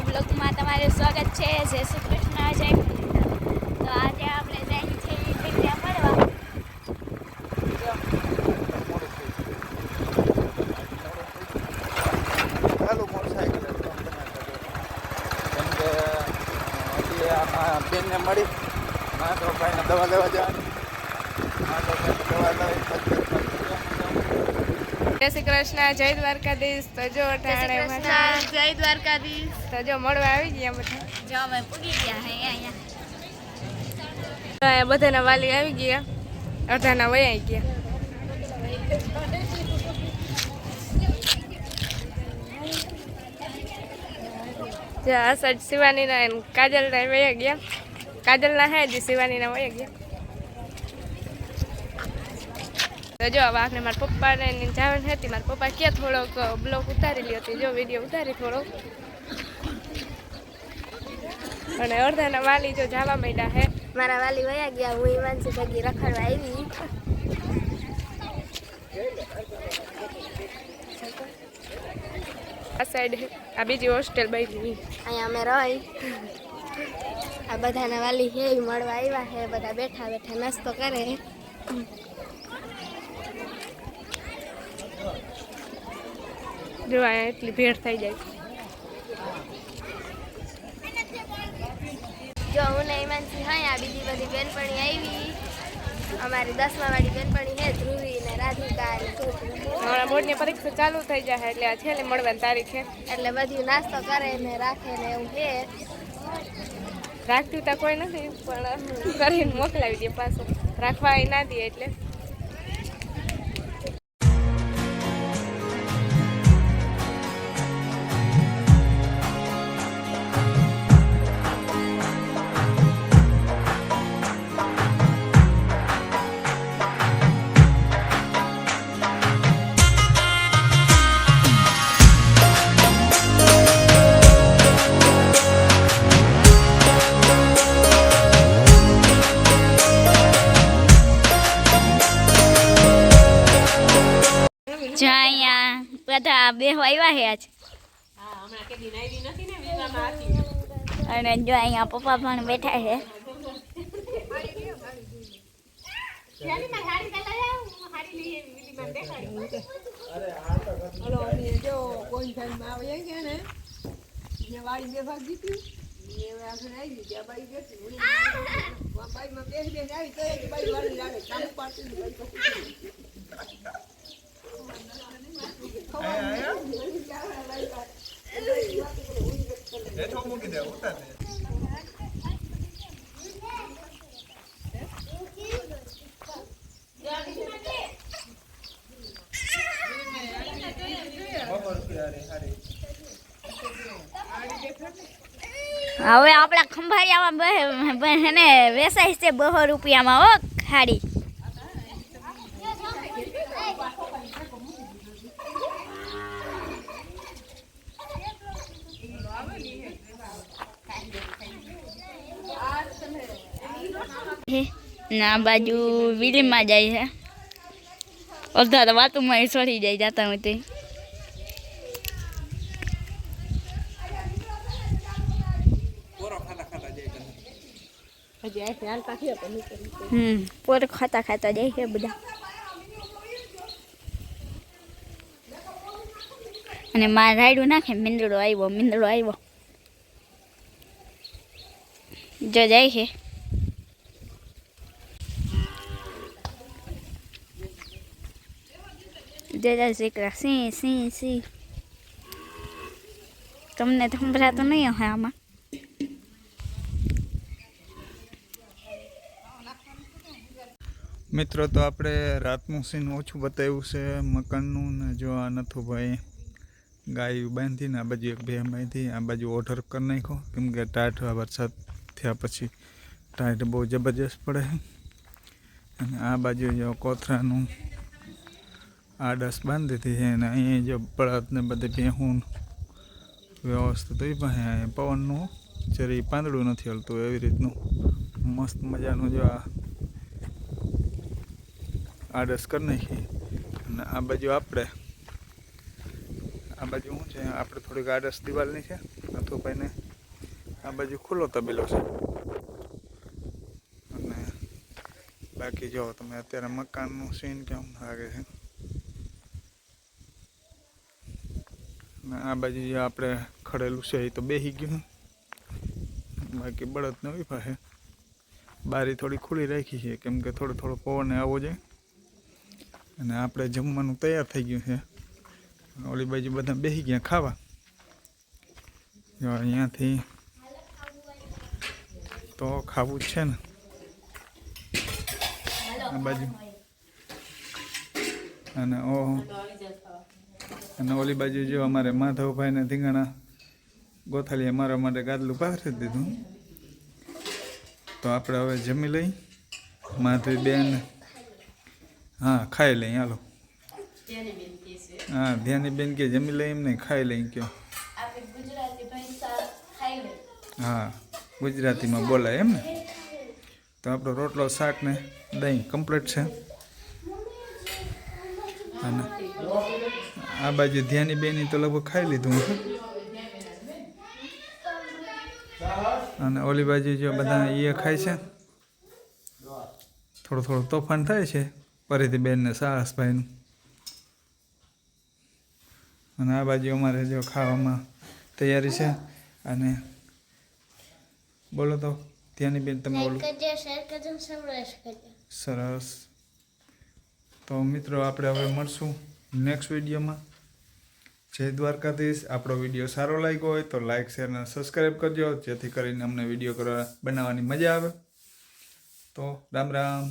નવા બ્લોગમાં તમારું સ્વાગત છે. જય શ્રી કૃષ્ણ, જય. તો આજે આપણે જઈએ છીએ ટીકરિયા મળવા બેનને મળી. મા તો ભાઈને દવા લેવા જવાની. મા તો ભાઈને દવા લઈ જય શ્રી કૃષ્ણ જય દ્વારકાધીશ. તો જો જય ટાણે શ્રી કૃષ્ણ જય દ્વારકાધીશ. તો જો મળવા આવી ગયા બધા. જો અમે પૂગી ગયા હે અહીંયા તો અહીંયા બધાના વાલી આવી ગયા. અડધાના વયા ગયા. જો આ સાઈડ શિવાનીના અને કાજલના વયા ગયા. કાજલના હે જે શિવાનીના વયા ગયા તો જો વાઘને મારા પપ્પાને જાણ હતી મારા પપ્પા ક્યાં થોડોક બ્લોક ઉતારી લ્યો હતી. જો વીડિયો ઉતારી થોડોક. અને અડધાના વાલી જો જવા માંડ્યા હે. મારા વાલી વયા ગયા હું ઈમાનસી ભગી રખડવા આવી. આ સાઈડ આ બીજી હોસ્ટેલ બની અહીંયા અમે રહી. આ બધાના વાલી હે મળવા આવ્યા હે બધા બેઠા બેઠા નાસ્તો કરે. જો અહીંયા એટલી ભેડ થઈ જાય. જો હું ને ઈમાનસી હા આ બીજી બધી બેનપણી આવી. અમારી દસમા વાળી બેનપણી હે ધ્રુવી ને રાધિકા હમણાં બોર્ડની પરીક્ષા ચાલુ થઈ જાય એટલે આ છેલ્લે મળવાની તારીખ છે. એટલે બધું નાસ્તો કરે ને રાખે ને એવું હે રાખતું તો કોઈ નથી પણ કરીને મોકલાવી દે પાછું. રાખવા ના દે એટલે. બધા બેહવા આવ્યા હે આજ. અને જો અહીંયા પપ્પા પણ બેઠા છે. આવી મૂકી દે ઉતાર દે ખબર છે અરે હારી હવે આપણા ખંભાળિયામાં બે ને વેસાય છે બહો રૂપિયામાં હો ખાડી. ના બાજુ વિલીમાં જાય છે. અડધા તો વાતુમાં સડી જાય જતા હોય તે. હજી અહીંથી હાલતા થયા પણ નીકળી હમ, પોર ખાતા ખાતા જાય છે બધા. અને મારે રાયડું નાખે, મીંદડો આવ્યો મીંદડો આવ્યો. જો જાય છે. જય જય શીકરા સી સી સી તમને તો સંભળાતો નહીં હશે આમાં મિત્રો તો આપણે રાતનું સીન ઓછું બતાવ્યું છે મકાનનું ને જો આ નથું ભાઈ ગાયું બાંધીને આ બાજુ એક બે બાંધી, આ બાજુ ઓર્ડર કરી નાખ્યો. કેમ કે ટાઈટ વરસાદ થયા પછી ટાઈટ બહુ જબરજસ્ત પડે. છે અને આ બાજુ જો કોથરાનું આડસ બાંધી દીધી છે અને અહીંયા જો બળદ ને બધે ભેહું વ્યવસ્થિત એ અહીંયા પવનનું જરી પાંદડું નથી હલતું એવી રીતનું. મસ્ત મજાનું જો આ આડસ કરી નાખી. અને આ બાજુ આપણે, આ બાજુ શું છે? આપણે થોડીક આડસ દિવાલની છે. આ નથુભાઈને આ બાજુ ખુલ્લો તબેલો છે. અને બાકી જો તમે અત્યારે મકાનનું સીન કેમ લાગે છે? આ બાજુ જે આપણે ખડેલું છે એ તો બેસી ગયું. બાકી બળદ નવી પાસે બારી થોડી ખુલ્લી રાખી છે, કેમ કે થોડો થોડો પવન આવવો છે. અને આપણે જમવાનું તૈયાર થઈ ગયું છે. ઓલી બાજુ બધા બેસી ગયા ખાવા. જો અહીંયાથી તો ખાવું જ છે ને. આ બાજુ. અને ઓ અને ઓલી બાજુ જો અમારે માધવભાઈને ધીંગાણા ગોથાલીએ મારા માટે ગાદલું પાથરી દીધું. તો આપણે હવે જમી લઈ. માધવી બેન હા ખાઈ લઈ હાલો. હા ધ્યાની બેન કે જમી લઈ એમ નહીં ખાઈ લઈ કયો હા ગુજરાતીમાં બોલાય એમ ને તો આપણો રોટલો શાક ને દહીં કમ્પ્લીટ છે. અને આ બાજુ ધ્યાની બેની તો લગભગ ખાઈ લીધું અને ઓલી બાજુ જો બધા એ ખાય છે. થોડું થોડું તોફાન થાય છે ફરીથી બેનને સાહસભાઈનું અને આ બાજુ અમારે જો ખાવામાં તૈયારી છે અને બોલો તો ત્યાંની બેન તમે બોલો. સરસ. તો મિત્રો આપણે હવે મળશું નેક્સ્ટ વિડીયોમાં. જય દ્વારકાધીશ. આપણો વીડિયો સારો લાગ્યો હોય તો લાઇક શેર અને સબસ્ક્રાઈબ કરજો, જેથી કરીને અમને વીડિયો કરવા બનાવવાની મજા આવે. તો રામ રામ.